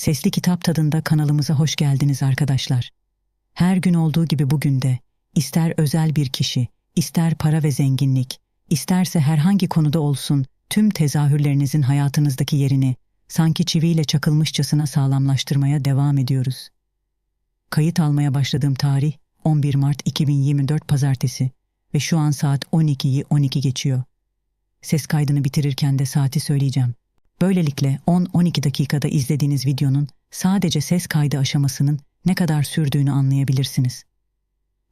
Sesli Kitap Tadında kanalımıza hoş geldiniz arkadaşlar. Her gün olduğu gibi bugün de ister özel bir kişi, ister para ve zenginlik, isterse herhangi konuda olsun tüm tezahürlerinizin hayatınızdaki yerini sanki çiviyle çakılmışçasına sağlamlaştırmaya devam ediyoruz. Kayıt almaya başladığım tarih 11 Mart 2024 Pazartesi ve şu an saat 12'yi 12 geçiyor. Ses kaydını bitirirken de saati söyleyeceğim. Böylelikle 10-12 dakikada izlediğiniz videonun sadece ses kaydı aşamasının ne kadar sürdüğünü anlayabilirsiniz.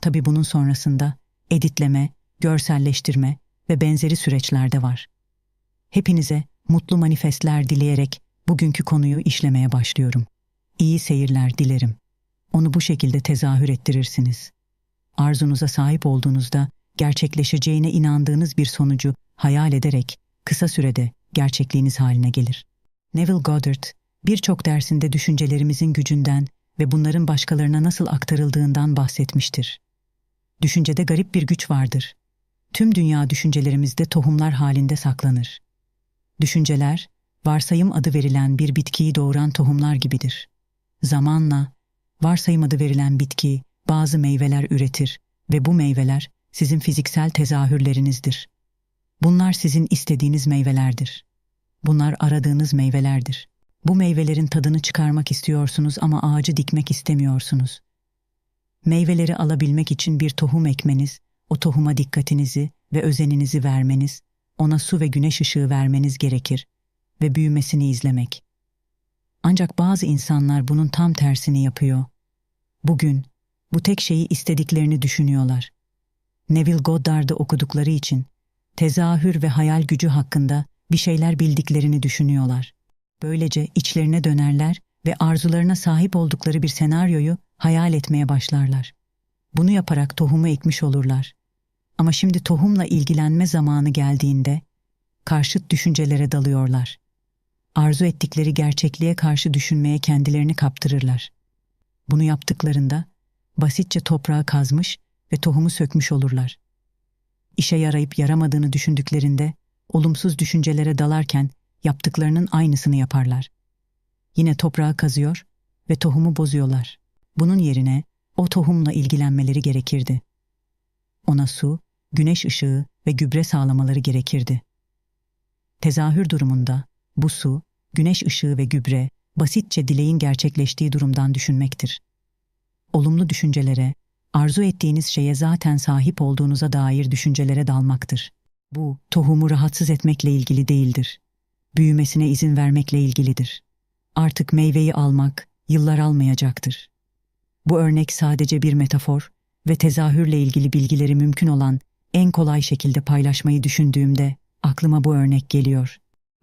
Tabi bunun sonrasında editleme, görselleştirme ve benzeri süreçler de var. Hepinize mutlu manifestler dileyerek bugünkü konuyu işlemeye başlıyorum. İyi seyirler dilerim. Onu bu şekilde tezahür ettirirsiniz. Arzunuza sahip olduğunuzda gerçekleşeceğine inandığınız bir sonucu hayal ederek kısa sürede gerçekliğiniz haline gelir. Neville Goddard, birçok dersinde düşüncelerimizin gücünden ve bunların başkalarına nasıl aktarıldığından bahsetmiştir. Düşüncede garip bir güç vardır. Tüm dünya düşüncelerimizde tohumlar halinde saklanır. Düşünceler, varsayım adı verilen bir bitkiyi doğuran tohumlar gibidir. Zamanla, varsayım adı verilen bitki bazı meyveler üretir ve bu meyveler sizin fiziksel tezahürlerinizdir. Bunlar sizin istediğiniz meyvelerdir. Bunlar aradığınız meyvelerdir. Bu meyvelerin tadını çıkarmak istiyorsunuz ama ağacı dikmek istemiyorsunuz. Meyveleri alabilmek için bir tohum ekmeniz, o tohuma dikkatinizi ve özeninizi vermeniz, ona su ve güneş ışığı vermeniz gerekir ve büyümesini izlemek. Ancak bazı insanlar bunun tam tersini yapıyor. Bugün bu tek şeyi istediklerini düşünüyorlar. Neville Goddard'ı okudukları için tezahür ve hayal gücü hakkında bir şeyler bildiklerini düşünüyorlar. Böylece içlerine dönerler ve arzularına sahip oldukları bir senaryoyu hayal etmeye başlarlar. Bunu yaparak tohumu ekmiş olurlar. Ama şimdi tohumla ilgilenme zamanı geldiğinde karşıt düşüncelere dalıyorlar. Arzu ettikleri gerçekliğe karşı düşünmeye kendilerini kaptırırlar. Bunu yaptıklarında basitçe toprağı kazmış ve tohumu sökmüş olurlar. İşe yarayıp yaramadığını düşündüklerinde olumsuz düşüncelere dalarken yaptıklarının aynısını yaparlar. Yine toprağı kazıyor ve tohumu bozuyorlar. Bunun yerine o tohumla ilgilenmeleri gerekirdi. Ona su, güneş ışığı ve gübre sağlamaları gerekirdi. Tezahür durumunda bu su, güneş ışığı ve gübre basitçe dileğin gerçekleştiği durumdan düşünmektir. Olumlu düşüncelere, arzu ettiğiniz şeye zaten sahip olduğunuza dair düşüncelere dalmaktır. Bu, tohumu rahatsız etmekle ilgili değildir. Büyümesine izin vermekle ilgilidir. Artık meyveyi almak yıllar almayacaktır. Bu örnek sadece bir metafor ve tezahürle ilgili bilgileri mümkün olan en kolay şekilde paylaşmayı düşündüğümde aklıma bu örnek geliyor.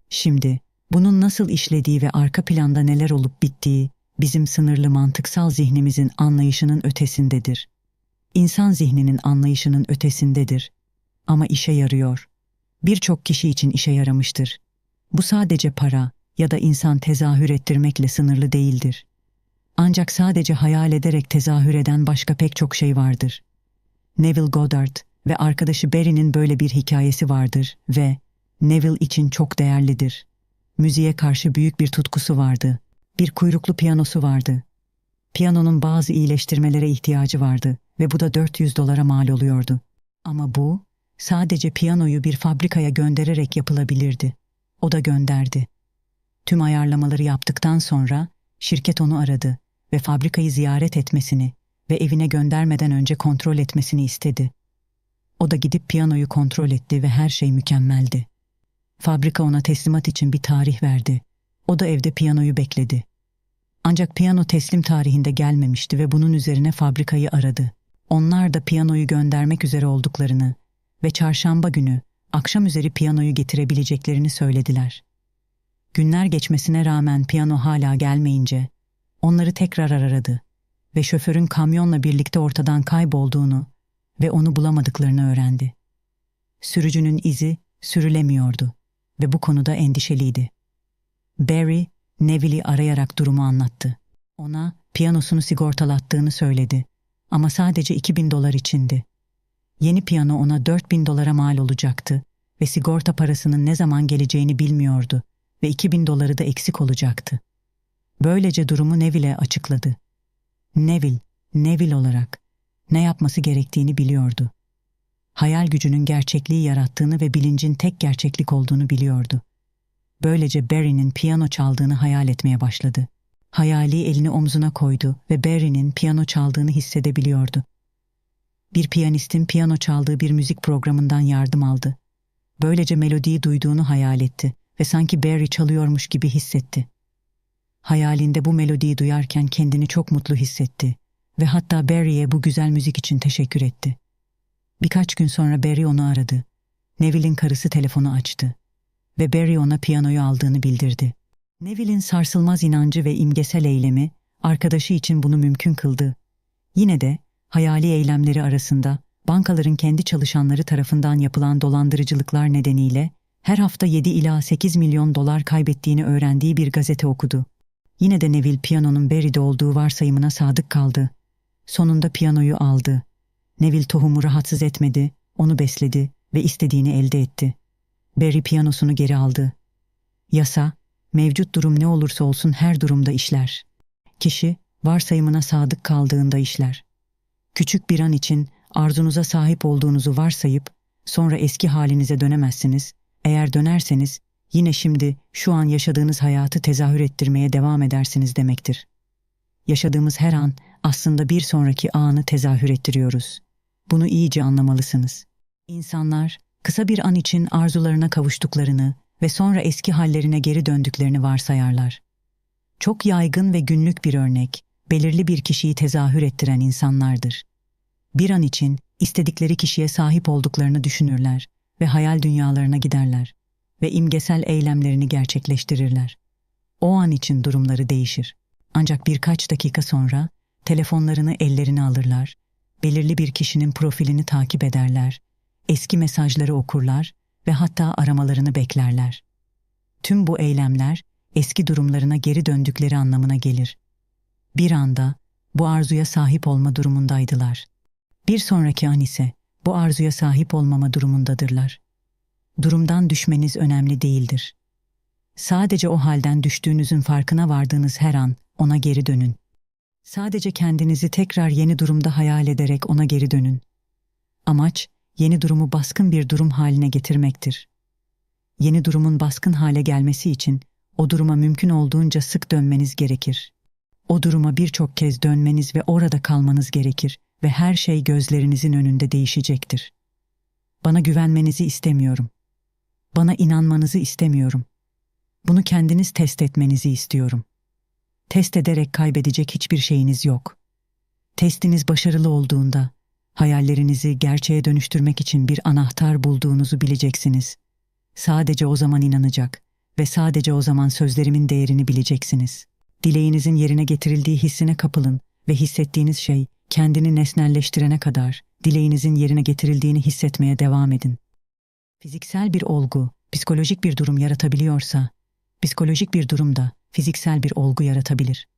Şimdi bunun nasıl işlediği ve arka planda neler olup bittiği bizim sınırlı mantıksal zihnimizin anlayışının ötesindedir. İnsan zihninin anlayışının ötesindedir ama işe yarıyor. Birçok kişi için işe yaramıştır. Bu sadece para ya da insan tezahür ettirmekle sınırlı değildir. Ancak sadece hayal ederek tezahür eden başka pek çok şey vardır. Neville Goddard ve arkadaşı Barry'nin böyle bir hikayesi vardır ve Neville için çok değerlidir. Müziğe karşı büyük bir tutkusu vardı. Bir kuyruklu piyanosu vardı. Piyanonun bazı iyileştirmelere ihtiyacı vardı ve bu da 400 dolara mal oluyordu. Ama bu sadece piyanoyu bir fabrikaya göndererek yapılabilirdi. O da gönderdi. Tüm ayarlamaları yaptıktan sonra şirket onu aradı ve fabrikayı ziyaret etmesini ve evine göndermeden önce kontrol etmesini istedi. O da gidip piyanoyu kontrol etti ve her şey mükemmeldi. Fabrika ona teslimat için bir tarih verdi. O da evde piyanoyu bekledi. Ancak piyano teslim tarihinde gelmemişti ve bunun üzerine fabrikayı aradı. Onlar da piyanoyu göndermek üzere olduklarını ve çarşamba günü akşam üzeri piyanoyu getirebileceklerini söylediler. Günler geçmesine rağmen piyano hala gelmeyince onları tekrar aradı ve şoförün kamyonla birlikte ortadan kaybolduğunu ve onu bulamadıklarını öğrendi. Sürücünün izi sürülemiyordu ve bu konuda endişeliydi. Barry, Neville'i arayarak durumu anlattı. Ona piyanosunu sigortalattığını söyledi ama sadece 2000 dolar içindi. Yeni piyano ona 4000 dolara mal olacaktı ve sigorta parasının ne zaman geleceğini bilmiyordu ve 2000 doları da eksik olacaktı. Böylece durumu Neville'e açıkladı. Neville, Neville olarak ne yapması gerektiğini biliyordu. Hayal gücünün gerçekliği yarattığını ve bilincin tek gerçeklik olduğunu biliyordu. Böylece Barry'nin piyano çaldığını hayal etmeye başladı. Hayali elini omzuna koydu ve Barry'nin piyano çaldığını hissedebiliyordu. Bir piyanistin piyano çaldığı bir müzik programından yardım aldı. Böylece melodiyi duyduğunu hayal etti ve sanki Barry çalıyormuş gibi hissetti. Hayalinde bu melodiyi duyarken kendini çok mutlu hissetti ve hatta Barry'e bu güzel müzik için teşekkür etti. Birkaç gün sonra Barry onu aradı. Neville'in karısı telefonu açtı ve Barry ona piyanoyu aldığını bildirdi. Neville'in sarsılmaz inancı ve imgesel eylemi arkadaşı için bunu mümkün kıldı. Yine de hayali eylemleri arasında bankaların kendi çalışanları tarafından yapılan dolandırıcılıklar nedeniyle her hafta 7 ila 8 milyon dolar kaybettiğini öğrendiği bir gazete okudu. Yine de Neville piyanonun Barry'de olduğu varsayımına sadık kaldı. Sonunda piyanoyu aldı. Neville tohumu rahatsız etmedi, onu besledi ve istediğini elde etti. Barry piyanosunu geri aldı. Yasa, mevcut durum ne olursa olsun her durumda işler. Kişi, varsayımına sadık kaldığında işler. Küçük bir an için arzunuza sahip olduğunuzu varsayıp sonra eski halinize dönemezsiniz. Eğer dönerseniz yine şimdi şu an yaşadığınız hayatı tezahür ettirmeye devam edersiniz demektir. Yaşadığımız her an aslında bir sonraki anı tezahür ettiriyoruz. Bunu iyice anlamalısınız. İnsanlar kısa bir an için arzularına kavuştuklarını ve sonra eski hallerine geri döndüklerini varsayarlar. Çok yaygın ve günlük bir örnek, belirli bir kişiyi tezahür ettiren insanlardır. Bir an için istedikleri kişiye sahip olduklarını düşünürler ve hayal dünyalarına giderler ve imgesel eylemlerini gerçekleştirirler. O an için durumları değişir. Ancak birkaç dakika sonra telefonlarını ellerine alırlar, belirli bir kişinin profilini takip ederler, eski mesajları okurlar ve hatta aramalarını beklerler. Tüm bu eylemler eski durumlarına geri döndükleri anlamına gelir. Bir anda bu arzuya sahip olma durumundaydılar. Bir sonraki an ise bu arzuya sahip olmama durumundadırlar. Durumdan düşmeniz önemli değildir. Sadece o halden düştüğünüzün farkına vardığınız her an ona geri dönün. Sadece kendinizi tekrar yeni durumda hayal ederek ona geri dönün. Amaç yeni durumu baskın bir durum haline getirmektir. Yeni durumun baskın hale gelmesi için o duruma mümkün olduğunca sık dönmeniz gerekir. O duruma birçok kez dönmeniz ve orada kalmanız gerekir ve her şey gözlerinizin önünde değişecektir. Bana güvenmenizi istemiyorum. Bana inanmanızı istemiyorum. Bunu kendiniz test etmenizi istiyorum. Test ederek kaybedecek hiçbir şeyiniz yok. Testiniz başarılı olduğunda hayallerinizi gerçeğe dönüştürmek için bir anahtar bulduğunuzu bileceksiniz. Sadece o zaman inanacak ve sadece o zaman sözlerimin değerini bileceksiniz. Dileğinizin yerine getirildiği hissine kapılın ve hissettiğiniz şey kendini nesnelleştirene kadar dileğinizin yerine getirildiğini hissetmeye devam edin. Fiziksel bir olgu, psikolojik bir durum yaratabiliyorsa, psikolojik bir durum da fiziksel bir olgu yaratabilir.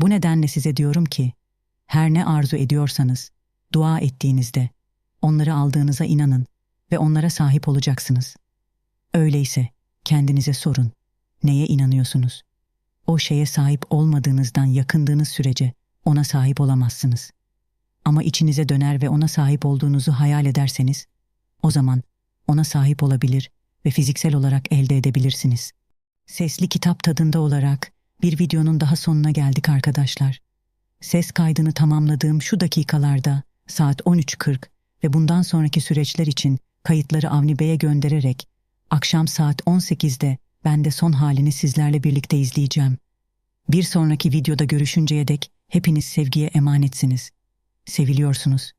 Bu nedenle size diyorum ki, her ne arzu ediyorsanız, dua ettiğinizde, onları aldığınıza inanın ve onlara sahip olacaksınız. Öyleyse kendinize sorun, neye inanıyorsunuz? O şeye sahip olmadığınızdan yakındığınız sürece ona sahip olamazsınız. Ama içinize döner ve ona sahip olduğunuzu hayal ederseniz, o zaman ona sahip olabilir ve fiziksel olarak elde edebilirsiniz. Sesli kitap tadında olarak bir videonun daha sonuna geldik arkadaşlar. Ses kaydını tamamladığım şu dakikalarda saat 13.40 ve bundan sonraki süreçler için kayıtları Avni Bey'e göndererek akşam saat 18'de ben de son halini sizlerle birlikte izleyeceğim. Bir sonraki videoda görüşünceye dek hepiniz sevgiye emanetsiniz. Seviliyorsunuz.